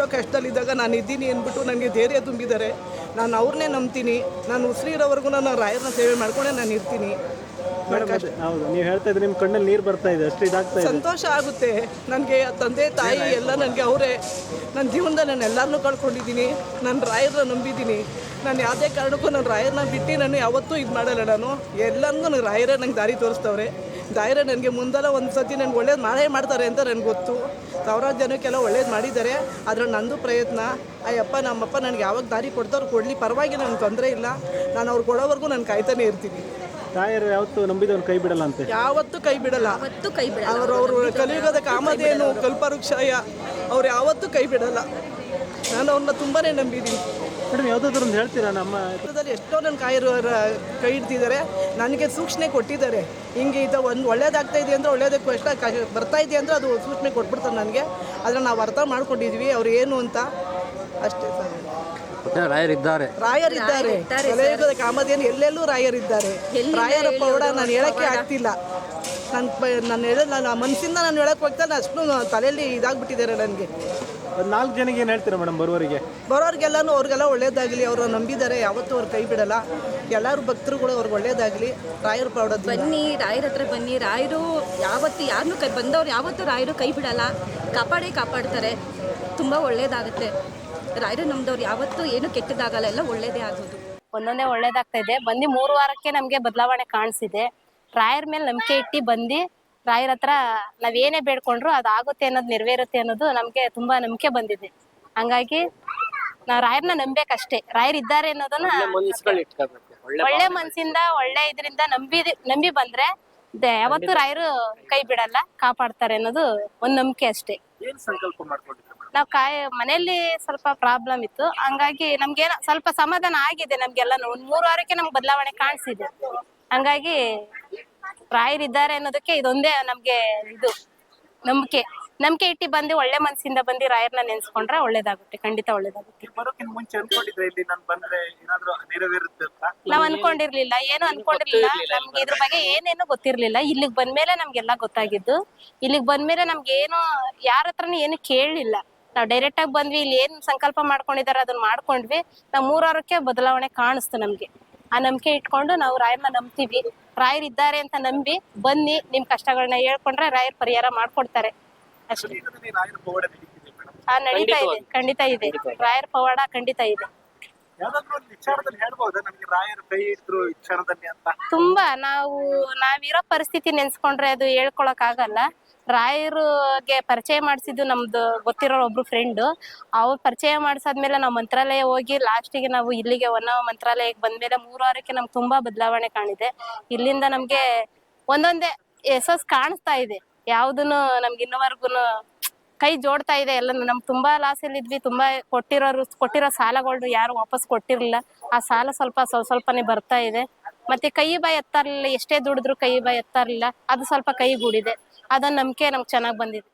ಎಷ್ಟೋ ಕಷ್ಟದಲ್ಲಿದ್ದಾಗ ನಾನು ಇದ್ದೀನಿ ಅಂದ್ಬಿಟ್ಟು ನನಗೆ ಧೈರ್ಯ ತುಂಬಿದ್ದಾರೆ. ನಾನು ಅವ್ರನ್ನೇ ನಂಬ್ತೀನಿ. ನಾನು ಉಸಿರಿರೋವರೆಗೂ ನಾನು ರಾಯರನ್ನ ಸೇವೆ ಮಾಡ್ಕೊಂಡೆ ನಾನು ಇರ್ತೀನಿ. ಹೌದು ನೀವು ಹೇಳ್ತಾ ಇದ್ರೆ ನಿಮ್ಮ ಕಣ್ಣಲ್ಲಿ ನೀರು ಬರ್ತಾ ಇದೆ ಅಷ್ಟು ಇದಾಗ್ತಾ ಇದೆ. ಸಂತೋಷ ಆಗುತ್ತೆ. ನನಗೆ ತಂದೆ ತಾಯಿ ಎಲ್ಲ ನನಗೆ ಅವರೇ. ನನ್ನ ಜೀವನದಲ್ಲಿ ನಾನು ಎಲ್ಲರನ್ನೂ ಕಳ್ಕೊಂಡಿದ್ದೀನಿ. ನಾನು ರಾಯರನ್ನ ನಂಬಿದ್ದೀನಿ. ನಾನು ಯಾವುದೇ ಕಾರಣಕ್ಕೂ ನಾನು ರಾಯರನ್ನ ಬಿಟ್ಟು ನಾನು ಯಾವತ್ತೂ ಇದು ಮಾಡಲ್ಲ ನಾನು. ಎಲ್ಲರಿಗೂ ನನಗೆ ರಾಯರೇ ನಂಗೆ ದಾರಿ ತೋರಿಸ್ತವ್ರೆ. ದಾಯರೇ ನನಗೆ ಮುಂದೆಲ್ಲ ಒಂದು ಸತಿ ನನಗೆ ಒಳ್ಳೇದು ಮಾಡೇ ಮಾಡ್ತಾರೆ ಅಂತ ನನಗೆ ಗೊತ್ತು. ಸಾವಿರಾರು ಜನಕ್ಕೆಲ್ಲ ಒಳ್ಳೇದು ಮಾಡಿದ್ದಾರೆ. ಆದರೆ ನಂದು ಪ್ರಯತ್ನ ಅಯ್ಯಪ್ಪ ನಮ್ಮಪ್ಪ ನನಗೆ ಯಾವಾಗ ದಾರಿ ಕೊಡ್ತಾರೋ ಕೊಡಲಿ ಪರವಾಗಿ ನನಗೆ ತೊಂದರೆ ಇಲ್ಲ. ನಾನು ಅವ್ರು ಕೊಡೋವರೆಗೂ ನಾನು ಕಾಯ್ತಾನೆ ಇರ್ತೀನಿ. ತಾಯರು ಯಾವತ್ತು ನಂಬಿದವ್ರು ಕೈ ಬಿಡಲ್ಲ ಅಂತ? ಯಾವತ್ತೂ ಕೈ ಬಿಡಲ್ಲ. ಅವತ್ತು ಕೈ ಬಿಡ ಅವರು ಅವರು ಕಲಿಯುಗದ ಕಾಮಧೇನು ಕಲ್ಪವೃಕ್ಷಾಯ ಅವ್ರು ಯಾವತ್ತೂ ಕೈ ಬಿಡಲ್ಲ. ನಾನು ಅವ್ರನ್ನ ತುಂಬಾ ನಂಬಿದ್ದೀನಿ. ಮೇಡಮ್ ಯಾವುದಾದ್ರು ಒಂದು ಹೇಳ್ತೀರಾ ನಮ್ಮ ಚಿತ್ರದಲ್ಲಿ ಎಷ್ಟೋ ನನ್ನ ಕಾಯಿರು ಕೈ ಹಿಡ್ತಿದ್ದಾರೆ ನನಗೆ ಸೂಕ್ಷ್ಮೆ ಕೊಟ್ಟಿದ್ದಾರೆ. ಹಿಂಗೆ ಇದು ಒಂದು ಒಳ್ಳೇದಾಗ್ತಾ ಇದೆ ಅಂದರೆ ಒಳ್ಳೇದಕ್ಕೆ ಕಷ್ಟ ಬರ್ತಾ ಇದೆ ಅಂದರೆ ಅದು ಸೂಕ್ಷ್ಮೆ ಕೊಟ್ಬಿಡ್ತಾರೆ ನನಗೆ. ಆದರೆ ನಾವು ಅರ್ಥ ಮಾಡ್ಕೊಂಡಿದ್ವಿ ಅವ್ರು ಏನು ಅಂತ. ಅಷ್ಟೇ ಸರ್. ರಾಯರಿದ್ದಾರೆ ರಾಯರಿದ್ದಾರೆ ಕಲಿಯುಗದ ಕಾಮಧೇನು ಎಲ್ಲೆಲ್ಲೂ ರಾಯರಿದ್ದಾರೆ ರಾಯರ ಪೌಡ ನಾನು ಹೇಳಕ್ಕೆ ಆಗ್ತಿಲ್ಲ. ನನ್ನ ನಾನು ಹೇಳ ನನ್ನ ಮನಸ್ಸಿಂದ ನಾನು ಹೇಳಕ್ಕೆ ಹೋಗ್ತಾ ನಾನು ಅಷ್ಟು ತಲೆಯಲ್ಲಿ ಇದಾಗ್ಬಿಟ್ಟಿದ್ದಾರೆ ನನಗೆ. ನಾಲ್ಕು ಜನಕ್ಕೆ ಏನು ಹೇಳ್ತೀರ ಮೇಡಮ್ ಬರೋರಿಗೆ ಬರೋರಿಗೆಲ್ಲನೂ ಅವ್ರಿಗೆಲ್ಲ ಒಳ್ಳೇದಾಗಲಿ ಅವರು ನಂಬಿದ್ದಾರೆ ಯಾವತ್ತೂ ಅವ್ರು ಕೈ ಬಿಡಲ್ಲ. ಎಲ್ಲರೂ ಭಕ್ತರುಗಳು ಅವ್ರಿಗೆ ಒಳ್ಳೇದಾಗಲಿ. ರಾಯರು ಪ್ರೌಢ ಬನ್ನಿ ರಾಯರ ಹತ್ರ ಬನ್ನಿ. ರಾಯರು ಯಾವತ್ತು ಯಾರನ್ನೂ ಕೈ ಬಂದವ್ರು ಯಾವತ್ತೂ ರಾಯರು ಕೈ ಬಿಡಲ್ಲ. ಕಾಪಾಡೇ ಕಾಪಾಡ್ತಾರೆ. ತುಂಬ ಒಳ್ಳೇದಾಗುತ್ತೆ. ರಾಯರು ನಮ್ದವ್ರು ಯಾವತ್ತೂ ಏನು ಕೆಟ್ಟದಾಗಲ್ಲ ಎಲ್ಲ ಒಳ್ಳೇದೇ ಆಗೋದು. ಒಂದೊಂದೇ ಒಳ್ಳೇದಾಗ್ತಾ ಇದೆ. ಬಂದು ಮೂರು ವಾರಕ್ಕೆ ನಮಗೆ ಬದಲಾವಣೆ ಕಾಣಿಸಿದೆ. ರಾಯರ ಮೇಲೆ ನಂಬಿಕೆ ಇಟ್ಟು ಬಂದು ರಾಯರ ಹತ್ರ ನಾವೇನೇ ಬೇಡ್ಕೊಂಡ್ರು ಅದಾಗುತ್ತೆ ಅನ್ನೋದು ನೆರವೇರುತ್ತೆ ಅನ್ನೋದು ನಮಗೆ ತುಂಬಾ ನಂಬಿಕೆ ಬಂದಿದೆ. ಹಂಗಾಗಿ ನಾವ್ ರಾಯರ್ನ ನಂಬೇಕಷ್ಟೇ. ರಾಯರ್ ಇದ್ದಾರೆ ಅನ್ನೋದನ್ನ ಒಳ್ಳೆ ಮನ್ಸಿಂದ ಒಳ್ಳೆ ಇದರಿಂದ ನಂಬಿ ನಂಬಿ ಬಂದ್ರೆ ದ- ಯಾವತ್ತೂ ರಾಯರು ಕೈ ಬಿಡಲ್ಲ ಕಾಪಾಡ್ತಾರೆ ಅನ್ನೋದು ಒಂದ್ ನಂಬಿಕೆ ಅಷ್ಟೇ. ಏನು ಸಂಕಲ್ಪ ಮಾಡ್ಕೊಂಡಿದ್ರು ನಾವ್ ಕಾಯ ಮನೆಯಲ್ಲಿ ಸ್ವಲ್ಪ ಪ್ರಾಬ್ಲಮ್ ಇತ್ತು. ಹಂಗಾಗಿ ನಮ್ಗೆ ಸ್ವಲ್ಪ ಸಮಾಧಾನ ಆಗಿದೆ ನಮ್ಗೆಲ್ಲ ಒಂದ್ ಮೂರು ವಾರಕ್ಕೆ ನಮ್ಗೆ ಬದಲಾವಣೆ ಕಾಣಿಸಿದೆ. ಹಂಗಾಗಿ ರಾಯರಿದ್ದಾರೆ ಅನ್ನೋದಕ್ಕೆ ಇದೊಂದೇ ನಮ್ಗೆ ಇದು. ನಂಬಿಕೆ. ನಂಬಿಕೆ ಇಟ್ಟಿ ಬಂದು ಒಳ್ಳೆ ಮನಸ್ಸಿಂದ ಬಂದು ರಾಯರ್ನ ನೆನ್ಸ್ಕೊಂಡ್ರೆ ಒಳ್ಳೇದಾಗುತ್ತೆ. ಖಂಡಿತ ಒಳ್ಳೇದಾಗುತ್ತೆ. ಬರೋಕ್ಕಿಂತ ಮುಂಚೆ ಅನ್ಕೊಂಡಿದ್ರೆ ಇಲ್ಲಿ ನಾನು ಬಂದ್ರೆ ಏನಾದ್ರು ನೆರವೇರುತ್ತೆ ಅಂತ? ನಾವ್ ಅನ್ಕೊಂಡಿರ್ಲಿಲ್ಲ. ಏನು ಅನ್ಕೊಂಡಿರ್ಲಿಲ್ಲ. ನಮ್ಗೆ ಇದ್ರ ಬಗ್ಗೆ ಏನೇನು ಗೊತ್ತಿರ್ಲಿಲ್ಲ. ಇಲ್ಲಿಗ್ ಬಂದ್ಮೇಲೆ ನಮ್ಗೆಲ್ಲ ಗೊತ್ತಾಗಿದ್ದು. ಇಲ್ಲಿಗ್ ಬಂದ್ಮೇಲೆ ನಮ್ಗೆ ಏನು ಯಾರ ಹತ್ರನೂ ಏನು ಕೇಳಲಿಲ್ಲ. ನಾವ್ ಡೈರೆಕ್ಟ್ ಆಗಿ ಬಂದ್ವಿ ಇಲ್ಲಿ ಏನ್ ಸಂಕಲ್ಪ ಮಾಡ್ಕೊಂಡಿದಾರೆ ಅದನ್ನ ಮಾಡ್ಕೊಂಡ್ವಿ. ನಾವ್ ಮೂರಾರಕ್ಕೆ ಬದಲಾವಣೆ ಕಾಣಿಸ್ತು ನಮ್ಗೆ. ಆ ನಂಬಿಕೆ ಇಟ್ಕೊಂಡು ನಾವು ರಾಯರ್ನ ನಂಬ್ತೀವಿ. ರಾಯರ್ ಇದ್ದಾರೆ ಅಂತ ನಂಬಿ ಬನ್ನಿ ನಿಮ್ ಕಷ್ಟಗಳನ್ನ ಹೇಳ್ಕೊಂಡ್ರೆ ರಾಯರ್ ಪರಿಹಾರ ಮಾಡ್ಕೊಡ್ತಾರೆ. ಅಷ್ಟೇ. ಆ ನಡೀತಾ ಇದೆ. ಖಂಡಿತ ಇದೆ. ರಾಯರ್ ಪವಾಡ ಖಂಡಿತ ಇದೆ. ಯಾವ್ದಾದ್ರು ಒಂದು ವಿಚಾರದಲ್ಲಿ ಹೇಳ್ಬಹುದಾ ನಮ್ಗೆ ರಾಯರು ಕೈ ಇದ್ರು ವಿಚಾರದಲ್ಲಿ ಅಂತ. ತುಂಬಾ ನಾವು, ನಾವಿರೋ ಪರಿಸ್ಥಿತಿ ನೆನ್ಸ್ಕೊಂಡ್ರೆ ಅದು ಹೇಳ್ಕೊಳಕ್ ಆಗಲ್ಲ ರಾಯರಿಗೆ ಪರಿಚಯ ಮಾಡಿಸಿದ್ದು ನಮ್ದು ಗೊತ್ತಿರೋ ಒಬ್ರು ಫ್ರೆಂಡ್ ಅವ್ರು ಪರಿಚಯ ಮಾಡಿಸಾದ್ಮೇಲೆ ನಾವು ಮಂತ್ರಾಲಯ ಹೋಗಿ ಲಾಸ್ಟಿಗೆ ನಾವು ಇಲ್ಲಿಗೆ ಒನ್ ಮಂತ್ರಾಲಯಕ್ಕೆ ಬಂದ್ಮೇಲೆ ಮೂರು ವಾರಕ್ಕೆ ನಮ್ಗೆ ತುಂಬಾ ಬದಲಾವಣೆ ಕಾಣಿದೆ. ಇಲ್ಲಿಂದ ನಮ್ಗೆ ಒಂದೊಂದೇ ಯಶಸ್ ಕಾಣಿಸ್ತಾ ಇದೆ. ಯಾವ್ದನ್ನು ನಮ್ಗೆ ಕೈ ಜೋಡ್ತಾ ಇದೆ ಎಲ್ಲ. ನಮ್ಗೆ ತುಂಬಾ ಲಾಸ್ ಇದ್ವಿ. ತುಂಬಾ ಕೊಟ್ಟಿರೋರು, ಕೊಟ್ಟಿರೋ ಸಾಲಗಳು ಯಾರು ವಾಪಸ್ ಕೊಟ್ಟಿರಲಿಲ್ಲ. ಆ ಸಾಲ ಸ್ವಲ್ಪ ಸ್ವಲ್ಪ ಸ್ವಲ್ಪನೇ ಬರ್ತಾ ಇದೆ. ಮತ್ತೆ ಕೈ ಬಾಯಿ ಎತ್ತಾರಲ್ಲ ಎಷ್ಟೇ ದುಡಿದ್ರು ಕೈ ಬಾಯಿ ಎತ್ತಾರಲ್ಲ ಅದು ಸ್ವಲ್ಪ ಕೈ ಗೂಡಿದೆ. ಅದನ್ನ ನಂಬಿಕೆ ನಮ್ಗೆ ಚೆನ್ನಾಗಿ ಬಂದಿದೆ.